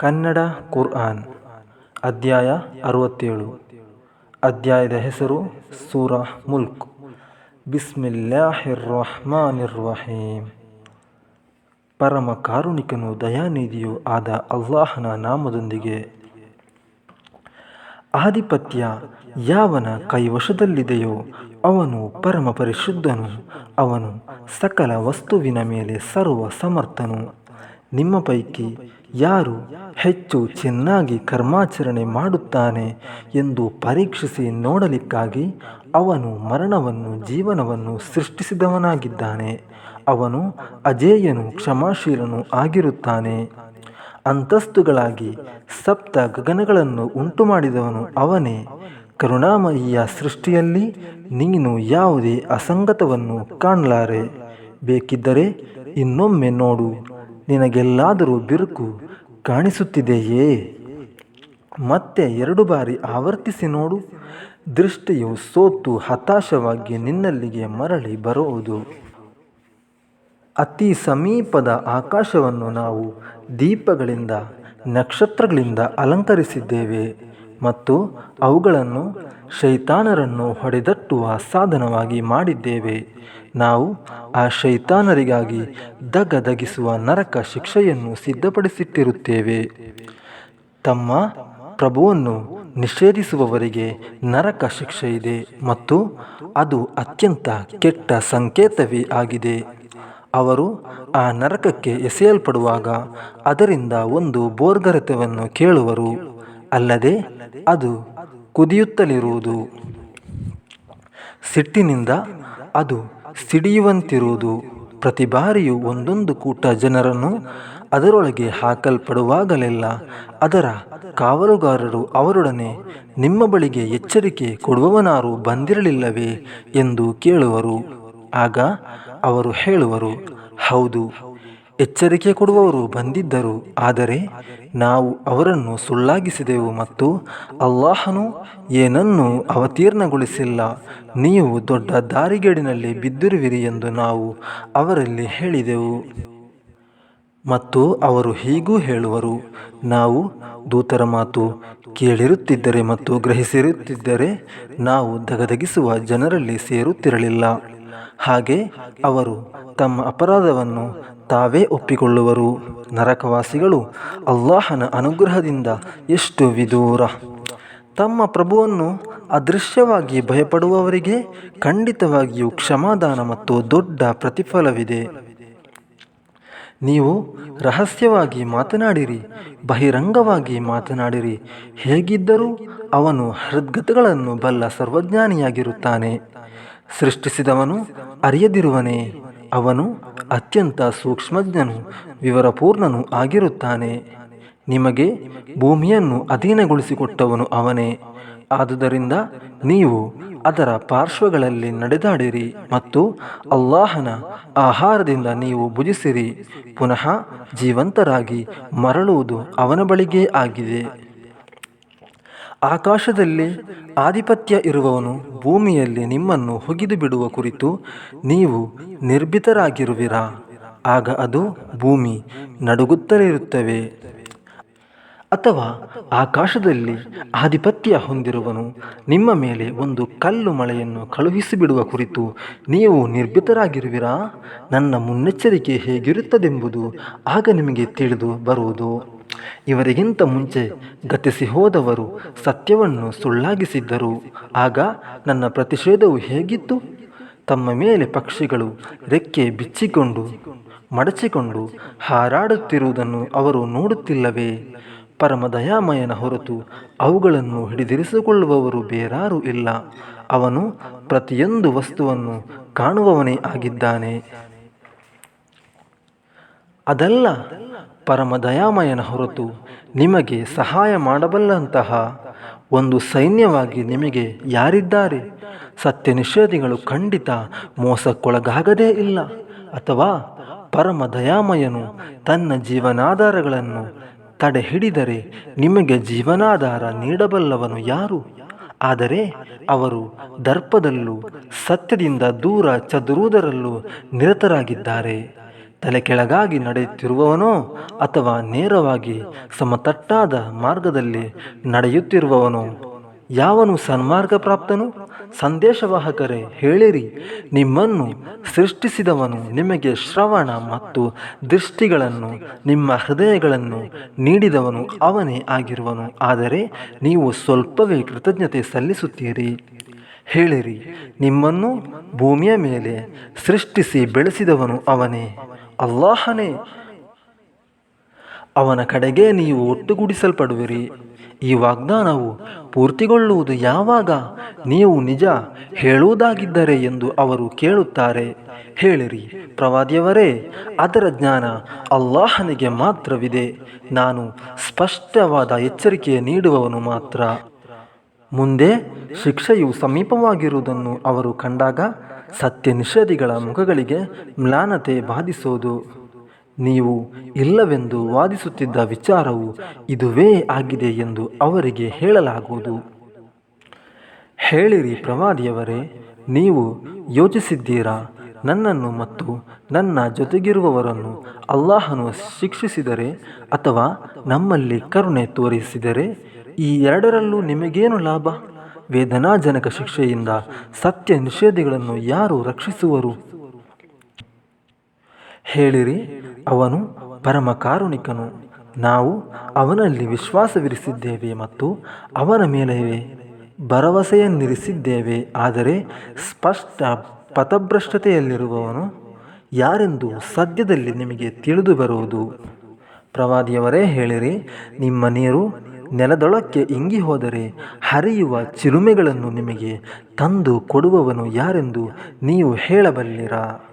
ಕನ್ನಡ ಕುರ್ಆನ್, ಅಧ್ಯಾಯ ಅರವತ್ತೇಳು. ಅಧ್ಯಾಯದ ಹೆಸರು ಸೂರ ಮುಲ್ಕ್. ಬಿಸ್ಮಿಲ್ಲಾಹಿರ್ ಪರಮ ಕಾರುಣಿಕನು, ದಯಾನಿಧಿಯೂ ಆದ ಅಲ್ಲಾಹನ ನಾಮದೊಂದಿಗೆ. ಆಧಿಪತ್ಯ ಯಾವನ ಕೈವಶದಲ್ಲಿದೆಯೋ ಅವನು ಪರಮ ಪರಿಶುದ್ಧನು. ಅವನು ಸಕಲ ವಸ್ತುವಿನ ಮೇಲೆ ಸರ್ವ ಸಮರ್ಥನು ನಿಮ್ಮ ಪೈಕಿ ಯಾರು ಹೆಚ್ಚು ಚೆನ್ನಾಗಿ ಕರ್ಮಾಚರಣೆ ಮಾಡುತ್ತಾನೆ ಎಂದು ಪರೀಕ್ಷಿಸಿ ನೋಡಲಿಕ್ಕಾಗಿ ಅವನು ಮರಣವನ್ನು, ಜೀವನವನ್ನು ಸೃಷ್ಟಿಸಿದವನಾಗಿದ್ದಾನೆ. ಅವನು ಅಜೇಯನು ಕ್ಷಮಾಶೀಲನು ಆಗಿರುತ್ತಾನೆ. ಅಂತಸ್ತುಗಳಾಗಿ ಸಪ್ತ ಗಗನಗಳನ್ನು ಉಂಟು ಮಾಡಿದವನು ಅವನೇ. ಕರುಣಾಮಯಿಯ ಸೃಷ್ಟಿಯಲ್ಲಿ ನೀನು ಯಾವುದೇ ಅಸಂಗತವನ್ನು ಕಾಣಲಾರೆ. ಬೇಕಿದ್ದರೆ ಇನ್ನೊಮ್ಮೆ ನೋಡು. ನಿನಗೆಲ್ಲಾದರೂ ಬಿರುಕು ಕಾಣಿಸುತ್ತಿದೆಯೇ? ಮತ್ತೆ ಎರಡು ಬಾರಿ ಆವರ್ತಿಸಿ ನೋಡು. ದೃಷ್ಟಿಯು ಸೋತು ಹತಾಶವಾಗಿ ನಿನ್ನಲ್ಲಿಗೆ ಮರಳಿ ಬರುವುದು. ಅತಿ ಸಮೀಪದ ಆಕಾಶವನ್ನು ನಾವು ದೀಪಗಳಿಂದ, ನಕ್ಷತ್ರಗಳಿಂದ ಅಲಂಕರಿಸಿದ್ದೇವೆ. ಮತ್ತು ಅವುಗಳನ್ನು ಶೈತಾನರನ್ನು ಹೊಡೆದಟ್ಟುವ ಸಾಧನವಾಗಿ ಮಾಡಿದ್ದೇವೆ. ನಾವು ಆ ಶೈತಾನರಿಗಾಗಿ ದಗದಗಿಸುವ ನರಕ ಶಿಕ್ಷೆಯನ್ನು ಸಿದ್ಧಪಡಿಸಿಟ್ಟಿರುತ್ತೇವೆ. ತಮ್ಮ ಪ್ರಭುವನ್ನು ನಿಷೇಧಿಸುವವರಿಗೆ ನರಕ ಶಿಕ್ಷೆ ಇದೆ ಮತ್ತು ಅದು ಅತ್ಯಂತ ಕೆಟ್ಟ ಸಂಕೇತವೇ ಆಗಿದೆ. ಅವರು ಆ ನರಕಕ್ಕೆ ಎಸೆಯಲ್ಪಡುವಾಗ ಅದರಿಂದ ಒಂದು ಬೋರ್ಗರೆತವನ್ನು ಕೇಳುವರು. ಅಲ್ಲದೆ ಅದು ಕುದಿಯುತ್ತಲಿರುವುದು. ಸಿಟ್ಟಿನಿಂದ ಅದು ಸಿಡಿಯುವಂತಿರುವುದು. ಪ್ರತಿ ಬಾರಿಯೂ ಒಂದೊಂದು ಕೂಟ ಜನರನ್ನು ಅದರೊಳಗೆ ಹಾಕಲ್ಪಡುವಾಗಲೆಲ್ಲ ಅದರ ಕಾವಲುಗಾರರು ಅವರೊಡನೆ ನಿಮ್ಮ ಬಳಿಗೆ ಎಚ್ಚರಿಕೆ ಕೊಡುವವನಾರು ಬಂದಿರಲಿಲ್ಲವೇ ಎಂದು ಕೇಳುವರು. ಆಗ ಅವರು ಹೇಳುವರು, ಹೌದು ಎಚ್ಚರಿಕೆ ಕೊಡುವವರು ಬಂದಿದ್ದರು. ಆದರೆ ನಾವು ಅವರನ್ನು ಸುಳ್ಳಾಗಿಸಿದೆವು ಮತ್ತು ಅಲ್ಲಾಹನು ಏನನ್ನು ಅವತೀರ್ಣಗೊಳಿಸಿಲ್ಲ. ನೀವು ದೊಡ್ಡ ದಾರಿಗೇಡಿನಲ್ಲಿ ಬಿದ್ದಿರುವಿರಿ ಎಂದು ನಾವು ಅವರಲ್ಲಿ ಹೇಳಿದೆವು. ಮತ್ತು ಅವರು ಹೀಗೂ ಹೇಳುವರು, ನಾವು ದೂತರ ಮಾತು ಕೇಳಿರುತ್ತಿದ್ದರೆ ಮತ್ತು ಗ್ರಹಿಸಿರುತ್ತಿದ್ದರೆ ನಾವು ದಗದಗಿಸುವ ಜನರಲ್ಲಿ ಸೇರುತ್ತಿರಲಿಲ್ಲ. ಹಾಗೆ ಅವರು ತಮ್ಮ ಅಪರಾಧವನ್ನು ತಾವೇ ಒಪ್ಪಿಕೊಳ್ಳುವರು. ನರಕವಾಸಿಗಳು ಅಲ್ಲಾಹನ ಅನುಗ್ರಹದಿಂದ ಎಷ್ಟು ವಿದೂರ. ತಮ್ಮ ಪ್ರಭುವನ್ನು ಅದೃಶ್ಯವಾಗಿ ಭಯಪಡುವವರಿಗೆ ಖಂಡಿತವಾಗಿಯೂ ಕ್ಷಮಾದಾನ ಮತ್ತು ದೊಡ್ಡ ಪ್ರತಿಫಲವಿದೆ. ನೀವು ರಹಸ್ಯವಾಗಿ ಮಾತನಾಡಿರಿ, ಬಹಿರಂಗವಾಗಿ ಮಾತನಾಡಿರಿ. ಹೇಗಿದ್ದರೂ ಅವನು ಹೃದ್ಗತಗಳನ್ನು ಬಲ್ಲ ಸರ್ವಜ್ಞಾನಿಯಾಗಿರುತ್ತಾನೆ. ಸೃಷ್ಟಿಸಿದವನು ಅರಿಯದಿರುವನೇ, ಅವನು ಅತ್ಯಂತ ಸೂಕ್ಷ್ಮಜ್ಞನು, ವಿವರಪೂರ್ಣನು ಆಗಿರುತ್ತಾನೆ. ನಿಮಗೆ ಭೂಮಿಯನ್ನು ಅಧೀನಗೊಳಿಸಿಕೊಟ್ಟವನು ಅವನೇ. ಆದುದರಿಂದ ನೀವು ಅದರ ಪಾರ್ಶ್ವಗಳಲ್ಲಿ ನಡೆದಾಡಿರಿ ಮತ್ತು ಅಲ್ಲಾಹನ ಆಹಾರದಿಂದ ನೀವು ಭುಜಿಸಿರಿ, ಪುನಃ ಜೀವಂತರಾಗಿ ಮರಳುವುದು ಅವನ ಬಳಿಗೇ ಆಗಿದೆ. ಆಕಾಶದಲ್ಲಿ ಆಧಿಪತ್ಯ ಇರುವವನು ಭೂಮಿಯಲ್ಲಿ ನಿಮ್ಮನ್ನು ಹೊಗಿದು ಬಿಡುವ ಕುರಿತು ನೀವು ನಿರ್ಭೀತರಾಗಿರುವಿರಾ? ಆಗ ಅದು ಭೂಮಿ ನಡುಗುತ್ತಲೇ ಇರುತ್ತವೆ ಅಥವಾ ಆಕಾಶದಲ್ಲಿ ಆಧಿಪತ್ಯ ಹೊಂದಿರುವನು ನಿಮ್ಮ ಮೇಲೆ ಒಂದು ಕಲ್ಲು ಮಳೆಯನ್ನು ಕಳುಹಿಸಿಬಿಡುವ ಕುರಿತು ನೀವು ನಿರ್ಭೀತರಾಗಿರುವಿರಾ? ನನ್ನ ಮುನ್ನೆಚ್ಚರಿಕೆ ಹೇಗಿರುತ್ತದೆಂಬುದು ಆಗ ನಿಮಗೆ ತಿಳಿದು ಬರುವುದು. ಇವರಿಗಿಂತ ಮುಂಚೆ ಗತಿಸಿ ಹೋದವರು ಸತ್ಯವನ್ನು ಸುಳ್ಳಾಗಿಸಿದ್ದರು. ಆಗ ನನ್ನ ಪ್ರತಿಷೇಧವು ಹೇಗಿತ್ತು? ತಮ್ಮ ಮೇಲೆ ಪಕ್ಷಿಗಳು ರೆಕ್ಕೆ ಬಿಚ್ಚಿಕೊಂಡು, ಮಡಚಿಕೊಂಡು ಹಾರಾಡುತ್ತಿರುವುದನ್ನು ಅವರು ನೋಡುತ್ತಿಲ್ಲವೇ? ಪರಮ ದಯಾಮಯನ ಹೊರತು ಅವುಗಳನ್ನು ಹಿಡಿದಿರಿಸಿಕೊಳ್ಳುವವರು ಬೇರಾರೂ ಇಲ್ಲ. ಅವನು ಪ್ರತಿಯೊಂದು ವಸ್ತುವನ್ನು ಕಾಣುವವನೇ ಆಗಿದ್ದಾನೆ. ಅದಲ್ಲ ಪರಮ ದಯಾಮಯನ ಹೊರತು ನಿಮಗೆ ಸಹಾಯ ಮಾಡಬಲ್ಲಂತಹ ಒಂದು ಸೈನ್ಯವಾಗಿ ನಿಮಗೆ ಯಾರಿದ್ದಾರೆ? ಸತ್ಯ ನಿಷೇಧಿಗಳು ಖಂಡಿತ ಮೋಸಕ್ಕೊಳಗಾಗದೇ ಇಲ್ಲ. ಅಥವಾ ಪರಮ ದಯಾಮಯನು ತನ್ನ ಜೀವನಾಧಾರಗಳನ್ನು ತಡೆ ಹಿಡಿದರೆ ನಿಮಗೆ ಜೀವನಾಧಾರ ನೀಡಬಲ್ಲವನು ಯಾರು? ಆದರೆ ಅವರು ದರ್ಪದಲ್ಲೂ ಸತ್ಯದಿಂದ ದೂರ ಚದುರುವುದರಲ್ಲೂ ನಿರತರಾಗಿದ್ದಾರೆ. ತಲೆ ಕೆಳಗಾಗಿ ನಡೆಯುತ್ತಿರುವವನೋ ಅಥವಾ ನೇರವಾಗಿ ಸಮತಟ್ಟಾದ ಮಾರ್ಗದಲ್ಲಿ ನಡೆಯುತ್ತಿರುವವನೋ? ಯಾವನು ಸನ್ಮಾರ್ಗ ಪ್ರಾಪ್ತನು ಸಂದೇಶವಾಹಕರೇ, ಹೇಳಿರಿ. ನಿಮ್ಮನ್ನು ಸೃಷ್ಟಿಸಿದವನು ನಿಮಗೆ ಶ್ರವಣ ಮತ್ತು ದೃಷ್ಟಿಗಳನ್ನು, ನಿಮ್ಮ ಹೃದಯಗಳನ್ನು ನೀಡಿದವನು ಅವನೇ ಆಗಿರುವನು. ಆದರೆ ನೀವು ಸ್ವಲ್ಪವೇ ಕೃತಜ್ಞತೆ ಸಲ್ಲಿಸುತ್ತೀರಿ. ಹೇಳಿರಿ. ನಿಮ್ಮನ್ನು ಭೂಮಿಯ ಮೇಲೆ ಸೃಷ್ಟಿಸಿ ಬೆಳೆಸಿದವನು ಅವನೇ. ಅಲ್ಲಾಹನೇ. ಅವನ ಕಡೆಗೆ ನೀವು ಒಟ್ಟುಗೂಡಿಸಲ್ಪಡುವಿರಿ. ಈ ವಾಗ್ದಾನವು ಪೂರ್ತಿಗೊಳ್ಳುವುದು ಯಾವಾಗ? ನೀವು ನಿಜ ಹೇಳುವುದಾಗಿದ್ದರೆ ಎಂದು ಅವರು ಕೇಳುತ್ತಾರೆ. ಹೇಳಿರಿ, ಪ್ರವಾದಿಯವರೇ, ಅದರ ಜ್ಞಾನ ಅಲ್ಲಾಹನಿಗೆ ಮಾತ್ರವಿದೆ. ನಾನು ಸ್ಪಷ್ಟವಾದ ಎಚ್ಚರಿಕೆ ನೀಡುವವನು ಮಾತ್ರ. ಮುಂದೆ ಶಿಕ್ಷೆಯು ಸಮೀಪವಾಗಿರುವುದನ್ನು ಅವರು ಕಂಡಾಗ ಸತ್ಯ ನಿಷೇಧಿಗಳ ಮುಖಗಳಿಗೆ ಮ್ಲಾನತೆ ಬಾಧಿಸೋದು ನೀವು ಇಲ್ಲವೆಂದು ವಾದಿಸುತ್ತಿದ್ದ ವಿಚಾರವು ಇದುವೇ ಆಗಿದೆ ಎಂದು ಅವರಿಗೆ ಹೇಳಲಾಗುವುದು. ಹೇಳಿರಿ ಪ್ರವಾದಿಯವರೇ, ನೀವು ಯೋಚಿಸಿದ್ದೀರಾ? ನನ್ನನ್ನು ಮತ್ತು ನನ್ನ ಜೊತೆಗಿರುವವರನ್ನು ಅಲ್ಲಾಹನು ಶಿಕ್ಷಿಸಿದರೆ ಅಥವಾ ನಮ್ಮಲ್ಲಿ ಕರುಣೆ ತೋರಿಸಿದರೆ ಈ ಎರಡರಲ್ಲೂ ನಿಮಗೇನು ಲಾಭ? ವೇದನಾಜನಕ ಶಿಕ್ಷೆಯಿಂದ ಸತ್ಯ ನಿಷೇಧಿಗಳನ್ನು ಯಾರು ರಕ್ಷಿಸುವರು? ಹೇಳಿರಿ, ಅವನು ಪರಮ ಕಾರುಣಿಕನು ನಾವು ಅವನಲ್ಲಿ ವಿಶ್ವಾಸವಿರಿಸಿದ್ದೇವೆ ಮತ್ತು ಅವನ ಮೇಲೆ ಭರವಸೆಯನ್ನಿರಿಸಿದ್ದೇವೆ. ಆದರೆ ಸ್ಪಷ್ಟ ಪಥಭ್ರಷ್ಟತೆಯಲ್ಲಿರುವವನು ಯಾರೆಂದು ಸದ್ಯದಲ್ಲಿ ನಿಮಗೆ ತಿಳಿದು ಬರುವುದು? ಪ್ರವಾದಿಯವರೇ ಹೇಳಿರಿ, ನಿಮ್ಮ ನೀರು ನೆಲದೊಳಕ್ಕೆ ಇಂಗಿ ಹೋದರೆ ಹರಿಯುವ ಚಿಲುಮೆಗಳನ್ನು ನಿಮಗೆ ತಂದು ಕೊಡುವವನು ಯಾರೆಂದು ನೀವು ಹೇಳಬಲ್ಲಿರಾ?